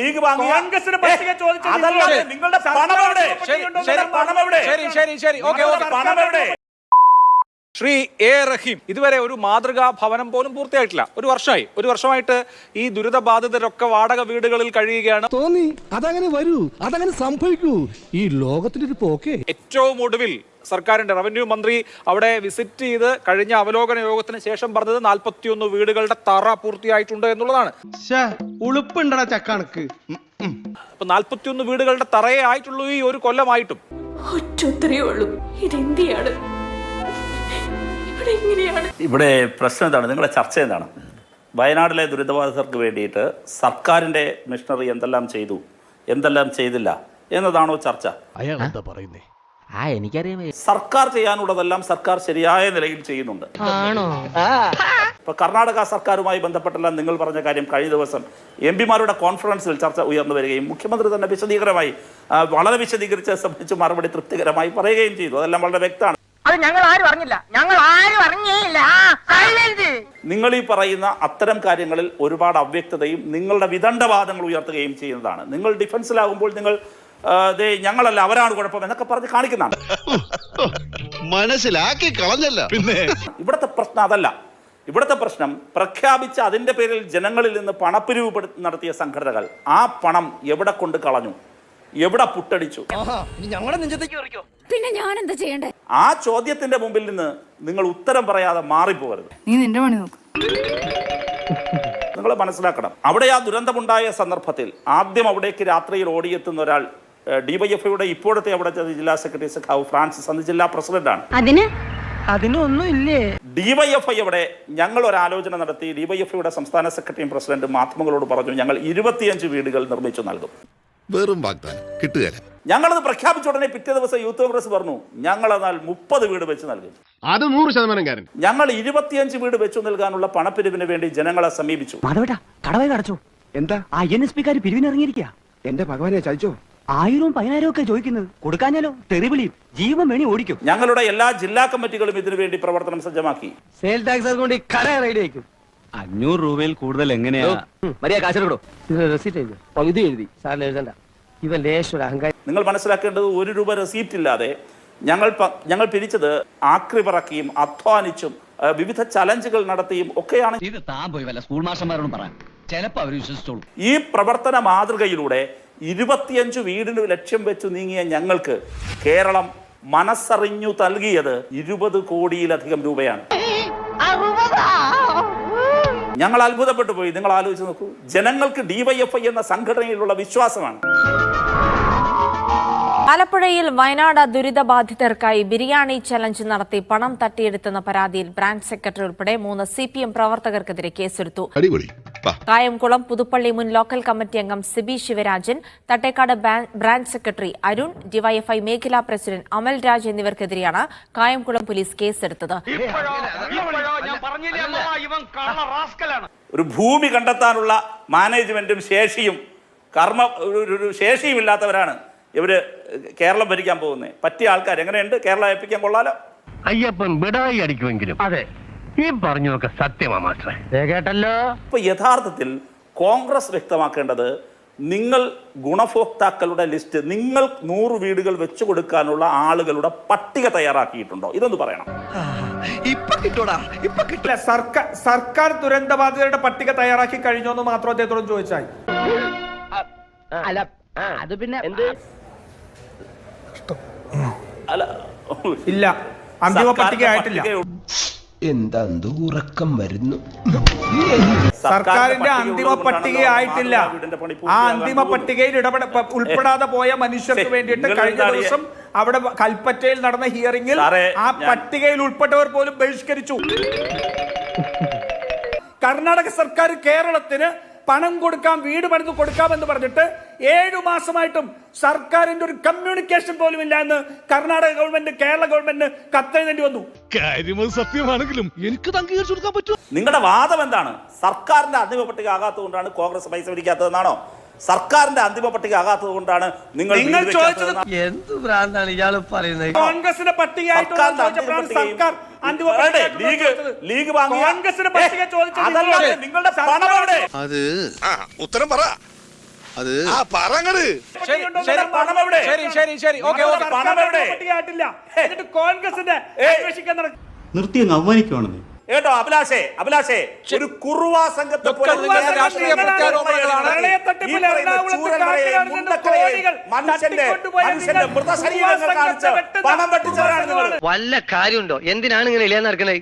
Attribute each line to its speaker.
Speaker 1: League
Speaker 2: കോൺഗ്രസിന് പട്ടിക ചോദിച്ചത്
Speaker 1: നിങ്ങളുടെ പണം എവിടെ? ശരി, പണം എവിടെ?
Speaker 3: ശരി ശരി. ഓക്കെ
Speaker 1: പണം എവിടെ?
Speaker 3: ശ്രീ എ റഹീം ഇതുവരെ ഒരു മാതൃകാ ഭവനം പോലും പൂർത്തിയായിട്ടില്ല. ഒരു വർഷമായി. ഒരു വർഷമായിട്ട് ഈ ദുരിതബാധിതരൊക്കെ വാടക വീടുകളിൽ കഴിയുകയാണ്.
Speaker 4: തോന്നി. അതങ്ങനെ വരൂ. അതങ്ങനെ സംഭവിക്കൂ. ഈ ലോകത്തിന്റെ ഒരു പോക്കെ.
Speaker 3: ഏറ്റവും ഒടുവിൽ സർക്കാരിന്റെ റവന്യൂ മന്ത്രി അവിടെ വിസിറ്റ് ചെയ്ത് കഴിഞ്ഞ അവലോകന യോഗത്തിന് ശേഷം പറഞ്ഞത് നാൽപ്പത്തിയൊന്ന് വീടുകളുടെ തറ പൂർത്തിയായിട്ടുണ്ട് എന്നുള്ളതാണ്.
Speaker 5: ഉളുപ്പുണ്ടടാ ചക്കണക്ക്.
Speaker 3: അപ്പൊ നാൽപ്പത്തിയൊന്ന് വീടുകളുടെ തറയേ ആയിട്ടുള്ളൂ ഈ ഒരു കൊല്ലമായിട്ടും.
Speaker 6: ഒറ്റൊത്തരേ ഉള്ളൂ. ഇതെന്തിയാണ് ഇവിടെ
Speaker 1: ഇവിടെ പ്രശ്നം എന്താണ്? നിങ്ങളുടെ ചർച്ച എന്താണ്? വയനാട്ടിലെ ദുരിതബാധിതർക്ക് വേണ്ടിയിട്ട് സർക്കാരിന്റെ മിഷണറി എന്തെല്ലാം ചെയ്തു എന്തെല്ലാം ചെയ്തില്ല എന്നതാണോ ചർച്ച?
Speaker 4: അയാൾ എന്താ പറയുന്നേ?
Speaker 7: ആ എനിക്കറിയാം.
Speaker 1: സർക്കാർ ചെയ്യാനുള്ളതെല്ലാം സർക്കാർ ശരിയായ നിലയിൽ ചെയ്യുന്നുണ്ട്. ഇപ്പൊ കർണാടക സർക്കാരുമായി ബന്ധപ്പെട്ടെല്ലാം നിങ്ങൾ പറഞ്ഞ കാര്യം കഴിഞ്ഞ ദിവസം എം പിമാരുടെ കോൺഫറൻസിൽ ചർച്ച ഉയർന്നു വരികയും മുഖ്യമന്ത്രി തന്നെ വിശദീകരമായി ആ, വളരെ വിശദീകരിച്ച് സംബന്ധിച്ച് മറുപടി തൃപ്തികരമായി പറയുകയും ചെയ്തു. അതെല്ലാം വളരെ വ്യക്തമാണ്.
Speaker 8: അത് ഞങ്ങൾ ആരും അറിഞ്ഞില്ല. ഞങ്ങൾ ആരും അറിഞ്ഞില്ല സൈലന്റ്
Speaker 1: നിങ്ങൾ ഈ പറയുന്ന അത്തരം കാര്യങ്ങളിൽ ഒരുപാട് അവ്യക്തതയും നിങ്ങളുടെ വിദണ്ഡവാദങ്ങൾ ഉയർത്തുകയും ചെയ്യുന്നതാണ്. നിങ്ങൾ ഡിഫൻസിലാകുമ്പോൾ നിങ്ങൾ ദേ ഞങ്ങളല്ല അവരാണ് കുഴപ്പം എന്നൊക്കെ പറഞ്ഞ് കാണിക്കുന്നതാണ്.
Speaker 9: മനസ്സിലാക്കി കളഞ്ഞല്ല. പിന്നെ?
Speaker 1: ഇവിടുത്തെ പ്രശ്നം അതല്ല. ഇവിടുത്തെ പ്രശ്നം പ്രഖ്യാപിച്ച അതിന്റെ പേരിൽ ജനങ്ങളിൽ നിന്ന് പണപ്പിരിവ് നടത്തിയ സംഘടനകൾ ആ പണം എവിടെ കൊണ്ട് കളഞ്ഞു? എവിടെ പുട്ടടിച്ചു?
Speaker 6: പിന്നെ ഞാൻ എന്താ ചെയ്യണ്ടേ?
Speaker 1: ആ ചോദ്യത്തിന്റെ മുമ്പിൽ നിന്ന് നിങ്ങൾ ഉത്തരം പറയാതെ മാറിപ്പോകരുത്.
Speaker 6: നീ നിന്റെ പണി നോക്ക്.
Speaker 1: നിങ്ങൾ മനസ്സിലാക്കണം. അവിടെ ആ ദുരന്തമുണ്ടായ സന്ദർഭത്തിൽ ആദ്യം അവിടേക്ക് രാത്രിയിൽ ഓടിയെത്തുന്ന ഒരാൾ ഡിവൈഎഫ്ഐയുടെ ഇപ്പോഴത്തെ അവിടെ ജില്ലാ സെക്രട്ടറി സഖാവ് ഫ്രാൻസിസ് അന്ന് ജില്ലാ പ്രസിഡന്റാണ്.
Speaker 8: അതിന്? അതിനൊന്നും ഇല്ലേ
Speaker 1: ഡിവൈഎഫ്ഐ അവിടെ ഞങ്ങൾ ഒരു ആലോചന നടത്തി ഡിവൈഎഫ്ഐയുടെ സംസ്ഥാന സെക്രട്ടറിയും പ്രസിഡന്റും മാധ്യമങ്ങളോട് പറഞ്ഞു ഞങ്ങൾ ഇരുപത്തിയഞ്ച് വീടുകൾ നിർമ്മിച്ചു നൽകും.
Speaker 9: വെറും വാഗ്ദാനം. കിട്ടുകയല്ല.
Speaker 1: ഞങ്ങളത് പ്രഖ്യാപിച്ച ഉടനെ പിറ്റേ ദിവസം യൂത്ത് കോൺഗ്രസ് പറഞ്ഞു ഞങ്ങൾ എന്നാൽ മുപ്പത് വീട് വെച്ച് നൽകും.
Speaker 9: അത് നൂറ് ശതമാനം കാരൻ
Speaker 1: ഞങ്ങൾ ഇരുപത്തിയഞ്ച് വീട് വെച്ചു നൽകാനുള്ള പണപ്പിരിവിന് വേണ്ടി ജനങ്ങളെ സമീപിച്ചു.
Speaker 7: അടച്ചു
Speaker 5: എന്താ?
Speaker 7: ആ എൻ എസ് പിക്കാർ പിരിവിനിറങ്ങിയിരിക്കുക
Speaker 5: എന്റെ ഭഗവാനെ ചതിച്ചോ?
Speaker 7: ആയിരവും പതിനായിരവും ഒക്കെ ചോദിക്കുന്നത് കൊടുക്കാഞ്ഞാലോ? തെറിവിളിയും ജീവൻ വേണി ഓടിക്കും.
Speaker 1: ഞങ്ങളുടെ എല്ലാ ജില്ലാ കമ്മിറ്റികളും ഇതിനു വേണ്ടി പ്രവർത്തനം സജ്ജമാക്കി.
Speaker 5: സെയിൽ ടാക്സ് കൊണ്ട് കര കട റെഡി ആയിരിക്കും
Speaker 7: അഞ്ഞൂറ് രൂപയിൽ കൂടുതൽ എങ്ങനെയാ? മരിയാ കാശെടുക്കോ
Speaker 5: ഇത് റെസീറ്റ് എഴുതി പകുതി എഴുതി. സാറിന് എഴുതണ്ട. ഇവൻ ലേശ ഒരു അഹങ്കാരി
Speaker 1: നിങ്ങൾ മനസ്സിലാക്കേണ്ടത് ഒരു രൂപ റെസീപ്റ്റ് ഇല്ലാതെ ഞങ്ങൾ ഞങ്ങൾ പിരിച്ചത് ആക്രി പറക്കിയും അധ്വാനിച്ചും വിവിധ ചലഞ്ചുകൾ നടത്തിയും ഒക്കെയാണ്
Speaker 7: ഇത് താൻ പോയി വല്ല സ്കൂൾ മാഷന്മാരോട് പറ. ചിലപ്പോ അവർ വിശ്വസിച്ചോളൂ.
Speaker 1: ഈ പ്രവർത്തന മാതൃകയിലൂടെ ഇരുപത്തിയഞ്ച് വീടിന് ലക്ഷ്യം വെച്ച് നീങ്ങിയ ഞങ്ങൾക്ക് കേരളം മനസ്സറിഞ്ഞു നൽകിയത് ഇരുപത് കോടിയിലധികം രൂപയാണ്. ഞങ്ങൾ അത്ഭുതപ്പെട്ടു പോയി. നിങ്ങൾ ആലോചിച്ച് നോക്കൂ. ജനങ്ങൾക്ക് ഡി വൈ എഫ് ഐ എന്ന സംഘടനയിലുള്ള വിശ്വാസമാണ്.
Speaker 10: ആലപ്പുഴയിൽ വയനാട് ദുരിതബാധിതർക്കായി ബിരിയാണി ചലഞ്ച് നടത്തി പണം തട്ടിയെടുത്തെന്ന പരാതിയിൽ ബ്രാഞ്ച് സെക്രട്ടറി ഉൾപ്പെടെ മൂന്ന് സി പി എം പ്രവർത്തകർക്കെതിരെ കേസെടുത്തു കായംകുളം പുതുപ്പള്ളി മുൻ ലോക്കൽ കമ്മിറ്റി അംഗം Sibi Sivarajan Thattekad branch secretary Arun DYFI മേഖലാ പ്രസിഡന്റ് അമൽ രാജ് എന്നിവർക്കെതിരെയാണ് കായംകുളം പോലീസ് കേസെടുത്തത്.
Speaker 1: ഒരു ഭൂമി കണ്ടെത്താനുള്ള മാനേജ്മെന്റും ശേഷിയും കർമ്മ ഒരു- ഇവർ കേരളം ഭരിക്കാൻ പോകുന്നത് പറ്റിയ ആൾക്കാർ എങ്ങനെയുണ്ട്? കേരളം ഏൽപ്പിക്കാൻ കൊള്ളാലോ?
Speaker 5: അയ്യപ്പൻ ബിടായി അടിക്കുമെങ്കിലും. അതെ. ഈ പറഞ്ഞതൊക്കെ സത്യമാ മാസ്റ്ററെ. കേട്ടല്ലോ?
Speaker 1: ഇപ്പൊ യഥാർത്ഥത്തിൽ കോൺഗ്രസ് വ്യക്തമാക്കേണ്ടത് നിങ്ങൾ ഗുണഭോക്താക്കളുടെ ലിസ്റ്റ് നിങ്ങൾ നൂറ് വീടുകൾ വെച്ചു കൊടുക്കാനുള്ള ആളുകളുടെ പട്ടിക തയ്യാറാക്കിയിട്ടുണ്ടോ? ഇതൊന്ന് പറയണം.
Speaker 2: സർക്കാർ സർക്കാർ ദുരന്ത ബാധിതരുടെ പട്ടിക തയ്യാറാക്കി കഴിഞ്ഞോ എന്ന് മാത്രം അദ്ദേഹത്തോട് ചോദിച്ചാൽ
Speaker 8: അല്ല അത് പിന്നെ എന്ത്?
Speaker 1: അല്ല.
Speaker 2: ഇല്ല. അന്തിമ പട്ടിക ആയിട്ടില്ല
Speaker 4: എന്താ ഉറക്കം വരുന്നു?
Speaker 2: സർക്കാരിന്റെ അന്തിമ പട്ടികയായിട്ടില്ല. ആ അന്തിമ പട്ടികയിൽ ഇടപെട ഉൾപ്പെടാതെ പോയ മനുഷ്യർക്ക് വേണ്ടിയിട്ട് കഴിഞ്ഞ ദിവസം അവിടെ കൽപ്പറ്റയിൽ നടന്ന ഹിയറിംഗിൽ ആ പട്ടികയിൽ ഉൾപ്പെട്ടവർ പോലും ബഹിഷ്കരിച്ചു. കർണാടക സർക്കാർ കേരളത്തിന് പണം കൊടുക്കാം വീട് പണിത് കൊടുക്കാമെന്ന് പറഞ്ഞിട്ട് ഏഴു മാസമായിട്ടും സർക്കാരിന്റെ ഒരു കമ്മ്യൂണിക്കേഷൻ പോലും ഇല്ല എന്ന് കർണാടക ഗവൺമെന്റ് കേരള ഗവൺമെന്റ് കത്തെഴുതേണ്ടി വന്നു.
Speaker 4: കാര്യമത് സത്യമാണെങ്കിലും എനിക്ക് അംഗീകരിച്ചു കൊടുക്കാൻ പറ്റും
Speaker 1: നിങ്ങളുടെ വാദം എന്താണ്? സർക്കാരിന്റെ അന്തിമ പട്ടിക ആകാത്തതുകൊണ്ടാണ് കോൺഗ്രസ് പൈസ പിടിക്കാത്തതെന്നാണോ? സർക്കാരിന്റെ അന്തിമ പട്ടിക ആകാത്തത് കൊണ്ടാണ് നിങ്ങൾ
Speaker 2: നിങ്ങൾ ചോദിച്ചത്?
Speaker 5: എന്ത് ഭ്രാന്താണ് ഇയാൾ പറയുന്നത്?
Speaker 2: കോൺഗ്രസിന്റെ എന്ന്
Speaker 1: ലീഗ്
Speaker 2: കോൺഗ്രസിന്റെ പട്ടിക ചോദിച്ചത് നിങ്ങളുടെ
Speaker 1: പണം
Speaker 9: അത് ഉത്തരം പറ. അത്
Speaker 3: ആ
Speaker 2: പറങ്ങട്.
Speaker 3: ശരി
Speaker 2: എന്ന്
Speaker 1: പണം എവിടെ?
Speaker 3: ശരി ശരി ശരി. Okay okay.
Speaker 2: സർക്കാർ
Speaker 1: പണം എവിടെ?
Speaker 2: പട്ടികയായിട്ടില്ല എന്നിട്ട് കോൺഗ്രസിന്റെ അന്വേഷിക്കാൻ നടക്കും
Speaker 7: നിർത്തി അങ്ങ് അവമാനിക്കുവാണെന്ന്.
Speaker 1: കേട്ടോ അഭിലാഷേ അഭിലാഷേ ഒരു കുറുവ സംഘത്തെ
Speaker 5: വല്ല കാര്യമുണ്ടോ? എന്തിനാണ് ഇങ്ങനെ ഇല്ലാന്ന് നടക്കണേ?